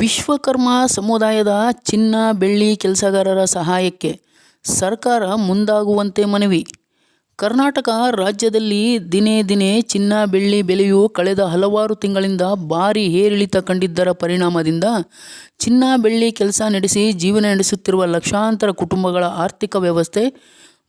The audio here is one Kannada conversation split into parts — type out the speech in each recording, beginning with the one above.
ವಿಶ್ವಕರ್ಮ ಸಮುದಾಯದ ಚಿನ್ನ, ಬೆಳ್ಳಿ ಕೆಲಸಗಾರರ ಸಹಾಯಕ್ಕೆ ಸರ್ಕಾರ ಮುಂದಾಗುವಂತೆ ಮನವಿ. ಕರ್ನಾಟಕ ರಾಜ್ಯದಲ್ಲಿ ದಿನೇ ದಿನೇ ಚಿನ್ನ, ಬೆಳ್ಳಿ ಬೆಲೆಯು ಕಳೆದ ಹಲವಾರು ತಿಂಗಳಿಂದ ಭಾರಿ ಏರಿಳಿತ ಕಂಡಿದ್ದರ ಪರಿಣಾಮದಿಂದ ಚಿನ್ನ, ಬೆಳ್ಳಿ ಕೆಲಸ ನಡೆಸಿ ಜೀವನ ನಡೆಸುತ್ತಿರುವ ಲಕ್ಷಾಂತರ ಕುಟುಂಬಗಳ ಆರ್ಥಿಕ ವ್ಯವಸ್ಥೆ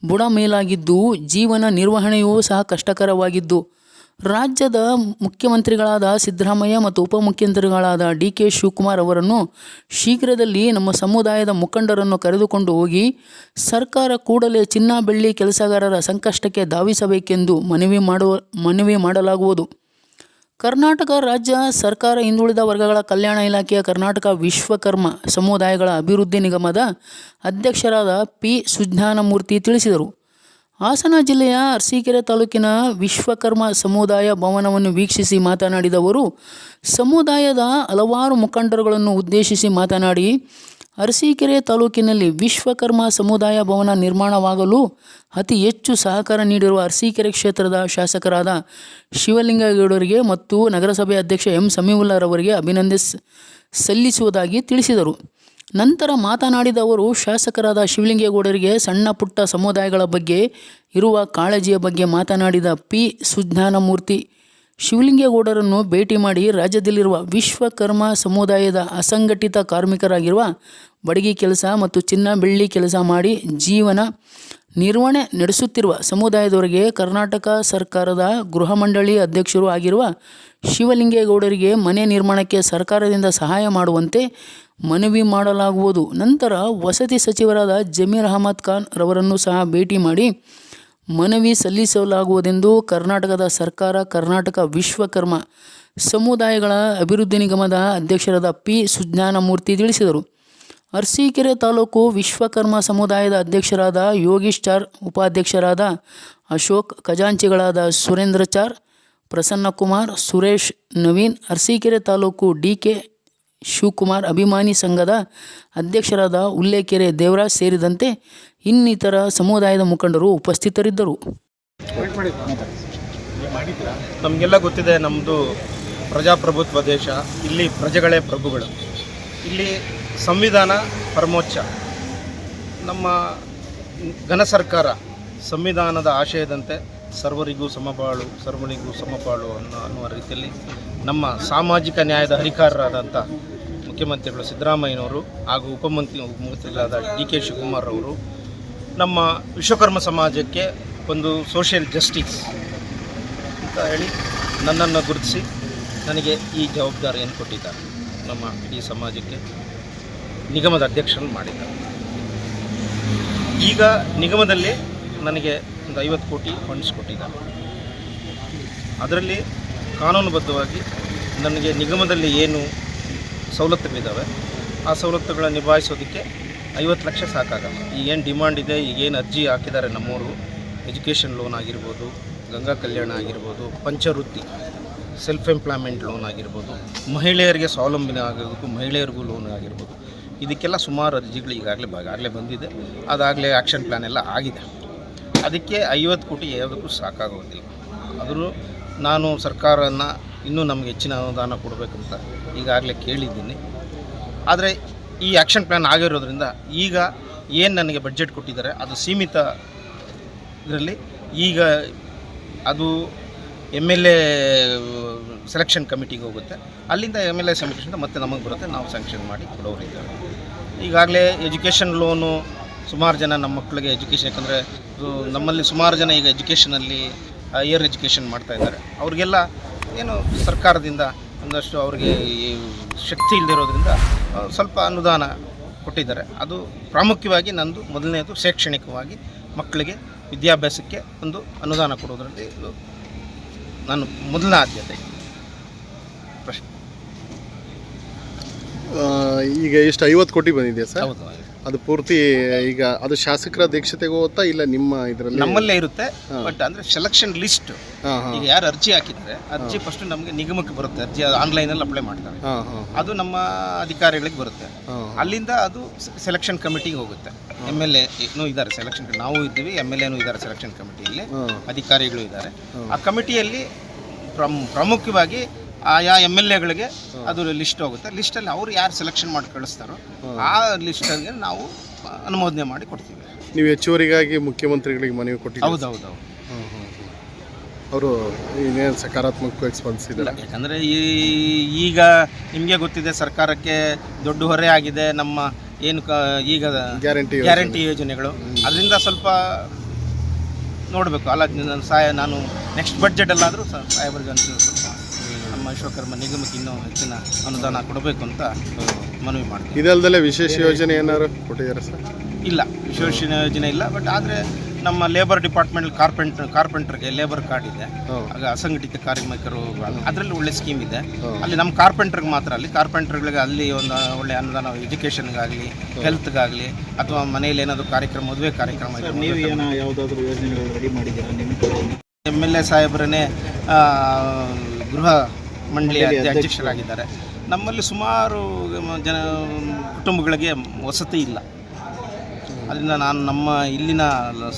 ಬುಡಮೇಲಾಗಿದ್ದು, ಜೀವನ ನಿರ್ವಹಣೆಯೂ ಸಹ ಕಷ್ಟಕರವಾಗಿದ್ದು ರಾಜ್ಯದ ಮುಖ್ಯಮಂತ್ರಿಗಳಾದ ಸಿದ್ದರಾಮಯ್ಯ ಮತ್ತು ಉಪಮುಖ್ಯಮಂತ್ರಿಗಳಾದ ಡಿ ಕೆ ಶಿವಕುಮಾರ್ ಅವರನ್ನು ಶೀಘ್ರದಲ್ಲಿ ನಮ್ಮ ಸಮುದಾಯದ ಮುಖಂಡರನ್ನು ಕರೆದುಕೊಂಡು ಹೋಗಿ ಸರ್ಕಾರ ಕೂಡಲೇ ಚಿನ್ನ ಬೆಳ್ಳಿ ಕೆಲಸಗಾರರ ಸಂಕಷ್ಟಕ್ಕೆ ಧಾವಿಸಬೇಕೆಂದು ಮನವಿ ಮಾಡುವ, ಮನವಿ ಮಾಡಲಾಗುವುದು. ಕರ್ನಾಟಕ ರಾಜ್ಯ ಸರ್ಕಾರ ಹಿಂದುಳಿದ ವರ್ಗಗಳ ಕಲ್ಯಾಣ ಇಲಾಖೆಯ ಕರ್ನಾಟಕ ವಿಶ್ವಕರ್ಮ ಸಮುದಾಯಗಳ ಅಭಿವೃದ್ಧಿ ನಿಗಮದ ಅಧ್ಯಕ್ಷರಾದ ಪಿ ಸುಜ್ಞಾನಮೂರ್ತಿ ತಿಳಿಸಿದರು. ಹಾಸನ ಜಿಲ್ಲೆಯ ಅರಸೀಕೆರೆ ತಾಲೂಕಿನ ವಿಶ್ವಕರ್ಮ ಸಮುದಾಯ ಭವನವನ್ನು ವೀಕ್ಷಿಸಿ ಮಾತನಾಡಿದವರು, ಸಮುದಾಯದ ಹಲವಾರು ಮುಖಂಡರುಗಳನ್ನು ಉದ್ದೇಶಿಸಿ ಮಾತನಾಡಿ, ಅರಸೀಕೆರೆ ತಾಲೂಕಿನಲ್ಲಿ ವಿಶ್ವಕರ್ಮ ಸಮುದಾಯ ಭವನ ನಿರ್ಮಾಣವಾಗಲು ಅತಿ ಹೆಚ್ಚು ಸಹಕಾರ ನೀಡಿರುವ ಅರಸೀಕೆರೆ ಕ್ಷೇತ್ರದ ಶಾಸಕರಾದ ಶಿವಲಿಂಗೇಗೌಡರಿಗೆ ಮತ್ತು ನಗರಸಭೆ ಅಧ್ಯಕ್ಷ ಎಂ. ಸಮೀವುಲ್ಲಾರವರಿಗೆ ಅಭಿನಂದಿಸ್ ಸಲ್ಲಿಸುವುದಾಗಿ ತಿಳಿಸಿದರು. ನಂತರ ಮಾತನಾಡಿದ ಅವರು, ಶಾಸಕರಾದ ಶಿವಲಿಂಗೇಗೌಡರಿಗೆ ಸಣ್ಣ ಪುಟ್ಟ ಸಮುದಾಯಗಳ ಬಗ್ಗೆ ಇರುವ ಕಾಳಜಿಯ ಬಗ್ಗೆ ಮಾತನಾಡಿದ ಪಿ. ಸುಜ್ಞಾನಮೂರ್ತಿ, ಶಿವಲಿಂಗೇಗೌಡರನ್ನು ಭೇಟಿ ಮಾಡಿ ರಾಜ್ಯದಲ್ಲಿರುವ ವಿಶ್ವಕರ್ಮ ಸಮುದಾಯದ ಅಸಂಘಟಿತ ಕಾರ್ಮಿಕರಾಗಿರುವ ಬಡಗಿ ಕೆಲಸ ಮತ್ತು ಚಿನ್ನ ಬೆಳ್ಳಿ ಕೆಲಸ ಮಾಡಿ ಜೀವನ ನಿರ್ವಹಣೆ ನಡೆಸುತ್ತಿರುವ ಸಮುದಾಯದವರಿಗೆ ಕರ್ನಾಟಕ ಸರ್ಕಾರದ ಗೃಹ ಮಂಡಳಿ ಅಧ್ಯಕ್ಷರು ಆಗಿರುವ ಶಿವಲಿಂಗೇಗೌಡರಿಗೆ ಮನೆ ನಿರ್ಮಾಣಕ್ಕೆ ಸರ್ಕಾರದಿಂದ ಸಹಾಯ ಮಾಡುವಂತೆ ಮನವಿ ಮಾಡಲಾಗುವುದು. ನಂತರ ವಸತಿ ಸಚಿವರಾದ ಜಮೀರ್ ಅಹಮದ್ ಖಾನ್ ರವರನ್ನು ಸಹ ಭೇಟಿ ಮಾಡಿ ಮನವಿ ಸಲ್ಲಿಸಲಾಗುವುದೆಂದು ಕರ್ನಾಟಕದ ಸರ್ಕಾರ, ಕರ್ನಾಟಕ ವಿಶ್ವಕರ್ಮ ಸಮುದಾಯಗಳ ಅಭಿವೃದ್ಧಿ ನಿಗಮದ ಅಧ್ಯಕ್ಷರಾದ ಪಿ. ಸುಜ್ಞಾನಮೂರ್ತಿ ತಿಳಿಸಿದರು. ಅರಸೀಕೆರೆ ತಾಲೂಕು ವಿಶ್ವಕರ್ಮ ಸಮುದಾಯದ ಅಧ್ಯಕ್ಷರಾದ ಯೋಗೀಶ್ ಚಾರ್, ಉಪಾಧ್ಯಕ್ಷರಾದ ಅಶೋಕ್, ಖಜಾಂಚಿಗಳಾದ ಸುರೇಂದ್ರ ಚಾರ್, ಪ್ರಸನ್ನಕುಮಾರ್, ಸುರೇಶ್, ನವೀನ್, ಅರಸೀಕೆರೆ ತಾಲೂಕು ಡಿ ಕೆ ಶಿವಕುಮಾರ್ ಅಭಿಮಾನಿ ಸಂಘದ ಅಧ್ಯಕ್ಷರಾದ ಉಲ್ಲೇಕೆರೆ ದೇವರಾಜ್ ಸೇರಿದಂತೆ ಇನ್ನಿತರ ಸಮುದಾಯದ ಮುಖಂಡರು ಉಪಸ್ಥಿತರಿದ್ದರು. ನಮಗೆಲ್ಲ ಗೊತ್ತಿದೆ ನಮ್ಮದು ಪ್ರಜಾಪ್ರಭುತ್ವ ದೇಶ ಇಲ್ಲಿ ಪ್ರಜೆಗಳೇ ಪ್ರಭುಗಳು. ಇಲ್ಲಿ ಸಂವಿಧಾನ ಪರಮೋಚ್ಚ. ನಮ್ಮ ಘನ ಸರ್ಕಾರ ಸಂವಿಧಾನದ ಆಶಯದಂತೆ ಸರ್ವರಿಗೂ ಸಮಬಾಳು ಸರ್ವರಿಗೂ ಸಮಬಾಳು ಅನ್ನೋ ಅನ್ನುವ ರೀತಿಯಲ್ಲಿ ನಮ್ಮ ಸಾಮಾಜಿಕ ನ್ಯಾಯದ ಹರಿಕಾರರಾದಂಥ ಮುಖ್ಯಮಂತ್ರಿಗಳು ಸಿದ್ದರಾಮಯ್ಯನವರು ಹಾಗೂ ಉಪಮಂತ್ರಿ ಮುಖ್ಯಮಂತ್ರಿಗಳಾದ ಡಿ ಕೆ ಶಿವಕುಮಾರ್ ಅವರು ನಮ್ಮ ವಿಶ್ವಕರ್ಮ ಸಮಾಜಕ್ಕೆ ಒಂದು ಸೋಷಿಯಲ್ ಜಸ್ಟಿಸ್ ಅಂತ ಹೇಳಿ ನನ್ನನ್ನು ಗುರುತಿಸಿ ನನಗೆ ಈ ಜವಾಬ್ದಾರಿಯನ್ನು ಕೊಟ್ಟಿದ್ದಾರೆ. ನಮ್ಮ ಇಡೀ ಸಮಾಜಕ್ಕೆ ನಿಗಮದ ಅಧ್ಯಕ್ಷರನ್ನು ಮಾಡಿದ್ದಾರೆ. ಈಗ ನಿಗಮದಲ್ಲಿ ನನಗೆ ಒಂದು ಐವತ್ತು ಕೋಟಿ ಫಂಡ್ಸ್ ಕೊಟ್ಟಿದ್ದಾರೆ. ಅದರಲ್ಲಿ ಕಾನೂನುಬದ್ಧವಾಗಿ ನನಗೆ ನಿಗಮದಲ್ಲಿ ಏನು ಸವಲತ್ತುಗಳಿದ್ದಾವೆ, ಆ ಸವಲತ್ತುಗಳನ್ನು ನಿಭಾಯಿಸೋದಕ್ಕೆ ಐವತ್ತು ಲಕ್ಷ ಸಾಕಾಗಲ್ಲ. ಈಗೇನು ಡಿಮ್ಯಾಂಡ್ ಇದೆ ಈಗೇನು ಅರ್ಜಿ ಹಾಕಿದ್ದಾರೆ ನಮ್ಮವರು ಎಜುಕೇಷನ್ ಲೋನ್ ಆಗಿರ್ಬೋದು, ಗಂಗಾ ಕಲ್ಯಾಣ ಆಗಿರ್ಬೋದು, ಪಂಚವೃತ್ತಿ ಸೆಲ್ಫ್ ಎಂಪ್ಲಾಯ್ಮೆಂಟ್ ಲೋನ್ ಆಗಿರ್ಬೋದು, ಮಹಿಳೆಯರಿಗೆ ಸ್ವಾವಲಂಬನೆ ಆಗೋದಕ್ಕೂ ಮಹಿಳೆಯರಿಗೂ ಲೋನ್ ಆಗಿರ್ಬೋದು. ಇದಕ್ಕೆಲ್ಲ ಸುಮಾರು ಅರ್ಜಿಗಳು ಈಗಾಗಲೇ ಈಗಾಗಲೇ ಬಂದಿದೆ. ಅದಾಗಲೇ ಆ್ಯಕ್ಷನ್ ಪ್ಲ್ಯಾನ್ ಎಲ್ಲ ಆಗಿದೆ. ಅದಕ್ಕೆ ಐವತ್ತು ಕೋಟಿ ಯಾವುದಕ್ಕೂ ಸಾಕಾಗೋದಿಲ್ಲ. ಆದರೂ ನಾನು ಸರ್ಕಾರನ ಇನ್ನೂ ನಮಗೆ ಹೆಚ್ಚಿನ ಅನುದಾನ ಕೊಡಬೇಕಂತ ಈಗಾಗಲೇ ಕೇಳಿದ್ದೀನಿ. ಆದರೆ ಈ ಆ್ಯಕ್ಷನ್ ಪ್ಲ್ಯಾನ್ ಆಗಿರೋದ್ರಿಂದ ಈಗ ಏನು ನನಗೆ ಬಜೆಟ್ ಕೊಟ್ಟಿದ್ದಾರೆ ಅದು ಸೀಮಿತ ಇದರಲ್ಲಿ ಈಗ ಅದು ಎಂ ಎಲ್ ಎ ಸೆಲೆಕ್ಷನ್ ಕಮಿಟಿಗೆ ಹೋಗುತ್ತೆ. ಅಲ್ಲಿಂದ ಎಂ ಎಲ್ ಎ ಸೆಲೆಕ್ಷನ್ ಮತ್ತೆ ನಮಗೆ ಬರುತ್ತೆ, ನಾವು ಸ್ಯಾಂಕ್ಷನ್ ಮಾಡಿ ಕೊಡೋರಿದ್ದೇವೆ ಈಗಾಗಲೇ ಎಜುಕೇಷನ್ ಲೋನು ಸುಮಾರು ಜನ ನಮ್ಮ ಮಕ್ಕಳಿಗೆ ಎಜುಕೇಷನ್ ಯಾಕಂದರೆ ನಮ್ಮಲ್ಲಿ ಸುಮಾರು ಜನ ಈಗ ಎಜುಕೇಷನಲ್ಲಿ ಹೈಯರ್ ಎಜುಕೇಷನ್ ಮಾಡ್ತಾ ಇದ್ದಾರೆ. ಅವ್ರಿಗೆಲ್ಲ ಏನು ಸರ್ಕಾರದಿಂದ ಒಂದಷ್ಟು ಅವ್ರಿಗೆ ಈ ಶಕ್ತಿ ಇಲ್ಲದಿರೋದ್ರಿಂದ ಸ್ವಲ್ಪ ಅನುದಾನ ಕೊಟ್ಟಿದ್ದಾರೆ. ಅದು ಪ್ರಾಮುಖ್ಯವಾಗಿ ನಂದು ಮೊದಲನೇದು ಶೈಕ್ಷಣಿಕವಾಗಿ ಮಕ್ಕಳಿಗೆ ವಿದ್ಯಾಭ್ಯಾಸಕ್ಕೆ ಒಂದು ಅನುದಾನ ಕೊಡೋದರಲ್ಲಿ ಇದು ನಾನು ಮೊದಲನೇ ಆದ್ಯತೆ. ಪ್ರಶ್ನೆ. ಈಗ ಎಷ್ಟು ಐವತ್ತು ಕೋಟಿ ಬಂದಿದೆ ಸರ್? ಹೌದು ಅದು ಪೂರ್ತಿ ಈಗ ಅದು ಶಾಸಕರ ಅಧ್ಯಕ್ಷತೆಗೆ ಹೋಗುತ್ತಾ ಇಲ್ಲ ನಿಮ್ಮ ಇದರಲ್ಲಿ? ನಮ್ಮಲ್ಲೇ ಇರುತ್ತೆ ಬಟ್ ಅಂದ್ರೆ ಸೆಲೆಕ್ಷನ್ ಲಿಸ್ಟ್ ಈಗ ಯಾರು ಅರ್ಜಿ ಹಾಕಿದ್ರೆ ಅರ್ಜಿ ಫಸ್ಟ್ ನಮಗೆ ನಿಗಮಕ್ಕೆ ಬರುತ್ತೆ ಅರ್ಜಿ ಆನ್ಲೈನ್ ಅಲ್ಲಿ ಅಪ್ಲೈ ಮಾಡ್ತಾರೆ. ಅದು ನಮ್ಮ ಅಧಿಕಾರಿಗಳಿಗೆ ಬರುತ್ತೆ. ಅಲ್ಲಿಂದ ಅದು ಸೆಲೆಕ್ಷನ್ ಕಮಿಟಿಗೆ ಹೋಗುತ್ತೆ. ಎಂ ಎಲ್ ಎನೂ ಇದ್ದಾರೆ ಸೆಲೆಕ್ಷನ್ ನಾವು ಇದ್ದೀವಿ ಎಂ ಎಲ್ ಎನೂ ಇದ್ದಾರೆ ಸೆಲೆಕ್ಷನ್ ಕಮಿಟಿಯಲ್ಲಿ ಅಧಿಕಾರಿಗಳು ಇದ್ದಾರೆ. ಆ ಕಮಿಟಿಯಲ್ಲಿ ಪ್ರಮುಖವಾಗಿ ಆಯಾ ಎಂ ಎಲ್ ಎಗಳಿಗೆ ಅದು ಲಿಸ್ಟ್ ಹೋಗುತ್ತೆ. ಲಿಸ್ಟಲ್ಲಿ ಅವ್ರು ಯಾರು ಸೆಲೆಕ್ಷನ್ ಮಾಡಿ ಕಳಿಸ್ತಾರೋ ಆ ಲಿಸ್ಟಲ್ಲಿ ನಾವು ಅನುಮೋದನೆ ಮಾಡಿ ಕೊಡ್ತೀವಿ. ನೀವು ಹೆಚ್ಚುವರಿಗಾಗಿ ಮುಖ್ಯಮಂತ್ರಿಗಳಿಗೆ ಮನವಿ ಕೊಟ್ಟಿದ್ದೀರಿ? ಹೌದು ಹೌದು ಹೌದು ಅವರು ಇನ್ನೇನು ಸಕಾರಾತ್ಮಕವಾಗಿ ಸ್ಪಂದಿಸಿದ್ದಾರೆ? ಯಾಕಂದರೆ ಈ ಈಗ ನಿಮಗೆ ಗೊತ್ತಿದೆ ಸರ್ಕಾರಕ್ಕೆ ದೊಡ್ಡ ಹೊರೆ ಆಗಿದೆ ನಮ್ಮ ಏನು ಕ ಈಗ ಗ್ಯಾರಂಟಿ ಗ್ಯಾರಂಟಿ ಯೋಜನೆಗಳು. ಅದರಿಂದ ಸ್ವಲ್ಪ ನೋಡಬೇಕು. ಅಲ್ಲ ಸಹಾಯ ನಾನು ನೆಕ್ಸ್ಟ್ ಬಡ್ಜೆಟಲ್ಲಾದರೂ ಸಾಹೇಬರಿಗೆ ಅಂತ ಸ್ವಲ್ಪ ನಮ್ಮ ವಿಶ್ವಕರ್ಮ ನಿಗಮಕ್ಕೆ ಇನ್ನೂ ಹೆಚ್ಚಿನ ಅನುದಾನ ಕೊಡಬೇಕು ಅಂತ ಮನವಿ ಮಾಡ್ತೀನಿ ಇದಲ್ದಲ್ಲೇ ವಿಶೇಷ ಯೋಜನೆ ಏನಾದ್ರು ಕೊಟ್ಟಿದ್ದಾರೆ ಸರ್? ಇಲ್ಲ ವಿಶೇಷ ಯೋಜನೆ ಇಲ್ಲ ಬಟ್ ಆದರೆ ನಮ್ಮ ಲೇಬರ್ ಡಿಪಾರ್ಟ್ಮೆಂಟ್ ಕಾರ್ಪೆಂಟ್ ಕಾರ್ಪೆಂಟರ್ಗೆ ಲೇಬರ್ ಕಾರ್ಡ್ ಇದೆ. ಆಗ ಅಸಂಘಟಿತ ಕಾರ್ಮಿಕರು ಅದರಲ್ಲಿ ಒಳ್ಳೆ ಸ್ಕೀಮ್ ಇದೆ. ಅಲ್ಲಿ ನಮ್ಮ ಕಾರ್ಪೆಂಟರ್ಗೆ ಮಾತ್ರ ಅಲ್ಲಿ ಕಾರ್ಪೆಂಟರ್ಗಳಿಗೆ ಅಲ್ಲಿ ಒಂದು ಒಳ್ಳೆ ಅನುದಾನ ಎಜುಕೇಷನ್ಗಾಗಲಿ ಹೆಲ್ತ್ಗಾಗಲಿ ಅಥವಾ ಮನೆಯಲ್ಲಿ ಏನಾದರೂ ಕಾರ್ಯಕ್ರಮ ಮದುವೆ ಕಾರ್ಯಕ್ರಮ ನೀವು ಏನೋ ಯಾವುದಾದ್ರೂ ಯೋಜನೆಗಳು ರೆಡಿ ಮಾಡಿದ್ದೀರಾ ನಿಮ್ಮ ಕಡೆ ಎಂ ಎಲ್ ಎ ಸಾಹೇಬರನ್ನೇ ಗೃಹ ಮಂಡಳಿಯ ಅಧ್ಯಕ್ಷರಾಗಿದ್ದಾರೆ. ನಮ್ಮಲ್ಲಿ ಸುಮಾರು ಜನ ಕುಟುಂಬಗಳಿಗೆ ವಸತಿ ಇಲ್ಲ. ಅದರಿಂದ ನಾನು ನಮ್ಮ ಇಲ್ಲಿನ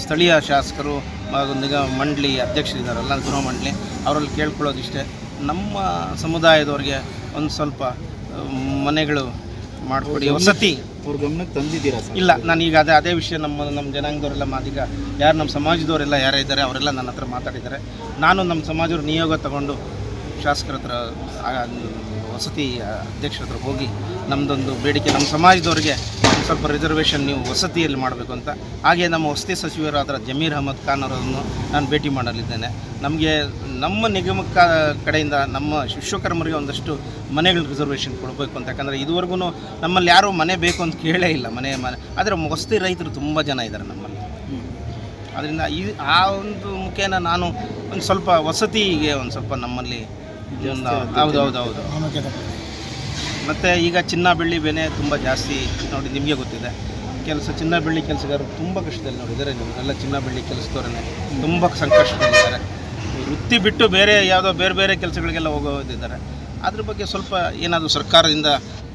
ಸ್ಥಳೀಯ ಶಾಸಕರು ಹಾಗೂ ನಿಗ ಮಂಡಳಿ ಅಧ್ಯಕ್ಷರಿದ್ದಾರಲ್ಲ ಗೃಹ ಮಂಡಳಿ. ಅವರಲ್ಲಿ ಕೇಳ್ಕೊಳ್ಳೋದಿಷ್ಟೇ. ನಮ್ಮ ಸಮುದಾಯದವ್ರಿಗೆ ಒಂದು ಸ್ವಲ್ಪ ಮನೆಗಳು ಮಾಡಿಕೊಡಿ ವಸತಿ ಅವ್ರ ಗಮನಕ್ಕೆ ತಂದಿದ್ದೀರಾ ಇಲ್ಲ ನಾನು ಈಗ ಅದೇ ಅದೇ ವಿಷಯ ನಮ್ಮ ನಮ್ಮ ಜನಾಂಗದವರೆಲ್ಲ ಮಾದೀಗ ಯಾರು ನಮ್ಮ ಸಮಾಜದವರೆಲ್ಲ ಯಾರು ಇದ್ದಾರೆ ಅವರೆಲ್ಲ ನನ್ನ ಹತ್ರ ಮಾತಾಡಿದ್ದಾರೆ. ನಾನು ನಮ್ಮ ಸಮಾಜವ್ರ ನಿಯೋಗ ತಗೊಂಡು ಶಾಸಕರ ಹತ್ರ ವಸತಿ ಅಧ್ಯಕ್ಷರ ಹತ್ರ ಹೋಗಿ ನಮ್ಮದೊಂದು ಬೇಡಿಕೆ, ನಮ್ಮ ಸಮಾಜದವ್ರಿಗೆ ಸ್ವಲ್ಪ ರಿಸರ್ವೇಷನ್ ನೀವು ವಸತಿಯಲ್ಲಿ ಮಾಡಬೇಕು ಅಂತ. ಹಾಗೆ ನಮ್ಮ ವಸತಿ ಸಚಿವರಾದ ಜಮೀರ್ ಅಹಮದ್ ಖಾನ್ ಅವರನ್ನು ನಾನು ಭೇಟಿ ಮಾಡಲಿದ್ದೇನೆ. ನಮಗೆ ನಮ್ಮ ನಿಗಮ ಕಡೆಯಿಂದ ನಮ್ಮ ವಿಶ್ವಕರ್ಮರಿಗೆ ಒಂದಷ್ಟು ಮನೆಗಳ ರಿಸರ್ವೇಷನ್ ಕೊಡಬೇಕು ಅಂತ. ಯಾಕಂದರೆ ಇದುವರೆಗೂ ನಮ್ಮಲ್ಲಿ ಯಾರೂ ಮನೆ ಬೇಕು ಅಂತ ಕೇಳೇ ಇಲ್ಲ ಮನೆ ಮನೆ. ಆದರೆ ವಸತಿ ರೈತರು ತುಂಬ ಜನ ಇದ್ದಾರೆ ನಮ್ಮಲ್ಲಿ. ಅದರಿಂದ ಈ, ಆ ಒಂದು ಮುಖೇನ ನಾನು ಒಂದು ಸ್ವಲ್ಪ ವಸತಿಗೆ ಒಂದು ಸ್ವಲ್ಪ ನಮ್ಮಲ್ಲಿ ಹೌದು ಹೌದು ಹೌದು. ಮತ್ತು ಈಗ ಚಿನ್ನ ಬೆಳ್ಳಿ ಬೆನೆ ತುಂಬ ಜಾಸ್ತಿ ನೋಡಿ ನಿಮಗೆ ಗೊತ್ತಿದೆ. ಕೆಲಸ ಚಿನ್ನ ಬೆಳ್ಳಿ ಕೆಲಸಗಾರರು ತುಂಬ ಕಷ್ಟದಲ್ಲಿ ನೋಡಿದ್ದಾರೆ ಎಲ್ಲ ಚಿನ್ನ ಬೆಳ್ಳಿ ಕೆಲಸದವರೇ ತುಂಬ ಸಂಕಷ್ಟದಲ್ಲಿದ್ದಾರೆ. ವೃತ್ತಿ ಬಿಟ್ಟು ಬೇರೆ ಯಾವುದೋ ಬೇರೆ ಬೇರೆ ಕೆಲಸಗಳಿಗೆಲ್ಲ ಹೋಗೋದಿದ್ದಾರೆ. ಅದ್ರ ಬಗ್ಗೆ ಸ್ವಲ್ಪ ಏನಾದರೂ ಸರ್ಕಾರದಿಂದ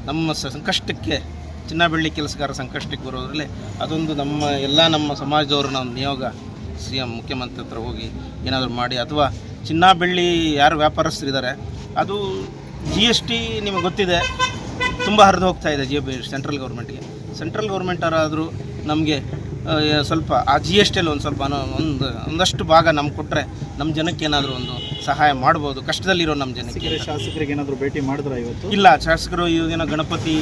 ನಮ್ಮ ಸಂಕಷ್ಟಕ್ಕೆ ಚಿನ್ನ ಬೆಳ್ಳಿ ಕೆಲಸಗಾರ ಸಂಕಷ್ಟಕ್ಕೆ ಬರೋದ್ರಲ್ಲಿ ಅದೊಂದು ನಮ್ಮ ಎಲ್ಲ ನಮ್ಮ ಸಮಾಜದವ್ರನ್ನ ಒಂದು ನಿಯೋಗ ಸಿ ಎಂ ಮುಖ್ಯಮಂತ್ರಿ ಹತ್ರ ಹೋಗಿ ಏನಾದರೂ ಮಾಡಿ ಅಥವಾ ಚಿನ್ನ ಬೆಳ್ಳಿ ಯಾರು ವ್ಯಾಪಾರಸ್ಥರಿದ್ದಾರೆ ಅದು ಜಿ ಎಸ್ ಟಿ ನಿಮಗೆ ಗೊತ್ತಿದೆ ತುಂಬ ಹರಿದು ಹೋಗ್ತಾ ಇದೆ ಜಿ ಬಿ ಸೆಂಟ್ರಲ್ ಗೌರ್ಮೆಂಟ್ಗೆ ಸೆಂಟ್ರಲ್ ಗೌರ್ಮೆಂಟ್ ಅವರಾದರೂ ನಮಗೆ ಸ್ವಲ್ಪ ಆ ಜಿ ಎಸ್ ಟಿಯಲ್ಲಿ ಒಂದು ಸ್ವಲ್ಪ ಒಂದು ಒಂದಷ್ಟು ಭಾಗ ನಮ್ಗೆ ಕೊಟ್ಟರೆ ನಮ್ಮ ಜನಕ್ಕೆ ಏನಾದರೂ ಒಂದು ಸಹಾಯ ಮಾಡ್ಬೋದು ಕಷ್ಟದಲ್ಲಿರೋ ನಮ್ಮ ಜನಕ್ಕೆ. ಶಾಸಕರಿಗೆ ಏನಾದರೂ ಭೇಟಿ ಮಾಡಿದ್ರೆ ಇವತ್ತು? ಇಲ್ಲ ಶಾಸಕರು ಇವಾಗೇನೋ ಗಣಪತಿ